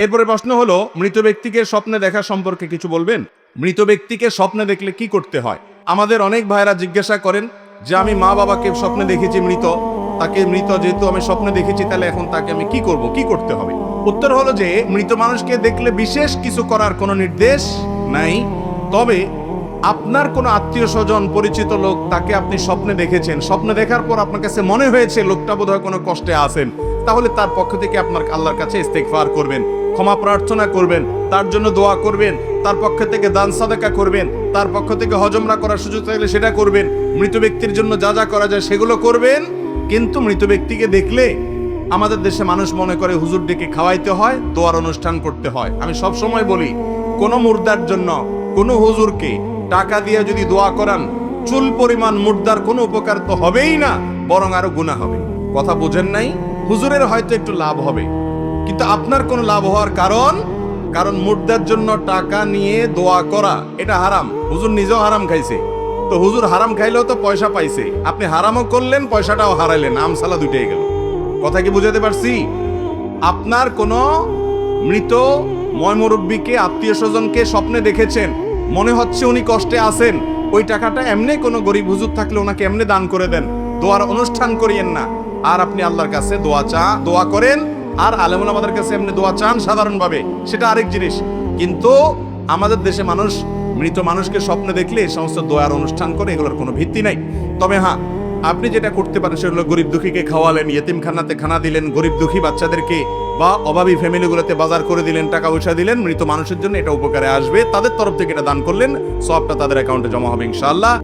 এরপরে প্রশ্ন হলো, মৃত ব্যক্তিকে স্বপ্নে দেখা সম্পর্কে কিছু বলবেন? মৃত ব্যক্তিকে স্বপ্নে দেখলে কি করতে হয়? আমাদের অনেক ভাইরা জিজ্ঞাসা করেন যে, আমি মা বাবাকে স্বপ্নে দেখেছি মৃত। তাকে মৃত যেহেতু আমি স্বপ্নে দেখেছি, তাহলে এখন তাকে আমি কি করব? কি করতে হবে? উত্তর হলো যে, মৃত মানুষকে দেখলে বিশেষ কিছু করার কোনো নির্দেশ নাই। তবে আপনার কোনো আত্মীয় স্বজন, পরিচিত লোক তাকে আপনি স্বপ্নে দেখেছেন। স্বপ্নে দেখার পর আপনার কাছে মনে হয়েছে, লোকটা বোধহয় কোনো কষ্টে আছেন। তাহলে তার পক্ষ থেকে আপনার আল্লাহর কাছে ইস্তেগফার করবেন। ক্ষমা প্রার্থনা করবেন, তার জন্য দোয়া করবেন, তার পক্ষ থেকে দান সাদাকা করবেন, তার পক্ষ থেকে হজমরা করার সুযোগ থাকলে সেটা করবেন, মৃত ব্যক্তির জন্য যা যা করা যায় সেগুলো করবেন, কিন্তু মৃত ব্যক্তিকে দেখলে আমাদের দেশে মানুষ মনে করে হুজুর ডেকে খাওয়াইতে হয়, দোয়ার অনুষ্ঠান করতে হয়। আমি সব সময় বলি, কোনো মুর্দার জন্য কোন হুজুরকে টাকা দিয়ে যদি দোয়া করান, চুল পরিমাণ মুর্দার কোনো উপকার তো হবেই না, বরং আরও গুণা হবে। কথা বোঝেন নাই? হুজুরের হয়তো একটু লাভ হবে। কিন্তু আপনার কোনো লাভ হওয়ার কারণ কারণ মুর্দার জন্য টাকা নিয়ে দোয়া করা, এটা হারাম। হুজুর নিজেও হারাম খাইছে। তো হুজুর হারাম খাইলেও তো পয়সা পাইছে। আপনি হারামও করলেন, পয়সাটাও হারাইলেন আমসালা দুইটাই গেল। কথা কি বুঝাতে পারছি? আপনার কোনো মৃত ময়মুরব্বীকে, আত্মীয় স্বজনকে স্বপ্নে দেখেছেন, মনে হচ্ছে উনি কষ্টে আছেন, ওই টাকাটা এমনি কোনো গরিব হুজুর থাকলে ওনাকে এমনি দান করে দেন, দোয়ার অনুষ্ঠান করিয়েন না। আর আপনি আল্লাহর কাছে দোয়া চা, দোয়া করেন আর আলেমুল আমাদের কাছে এমনি দোয়া চান সাধারণভাবে, সেটা আরেক জিনিস। কিন্তু আমাদের দেশে মানুষ, মৃত মানুষকে স্বপ্নে দেখলে এই সমস্ত দোয়ার অনুষ্ঠান করে, এগুলোর কোনো ভিত্তি নাই। তবে হ্যাঁ আপনি যেটা করতে পারেন সেগুলো গরিব দুঃখীকে খাওয়ালেন, ইয়েতিমখানাতে খানা দিলেন, গরিব দুঃখী বাচ্চাদেরকে বা অভাবী ফ্যামিলিগুলোতে বাজার করে দিলেন টাকা পয়সা দিলেন, মৃত মানুষের জন্য এটা উপকারে আসবে, তাদের তরফ থেকে এটা দান করলেন, সবটা তাদের অ্যাকাউন্টে জমা হবে ইনশাআল্লাহ।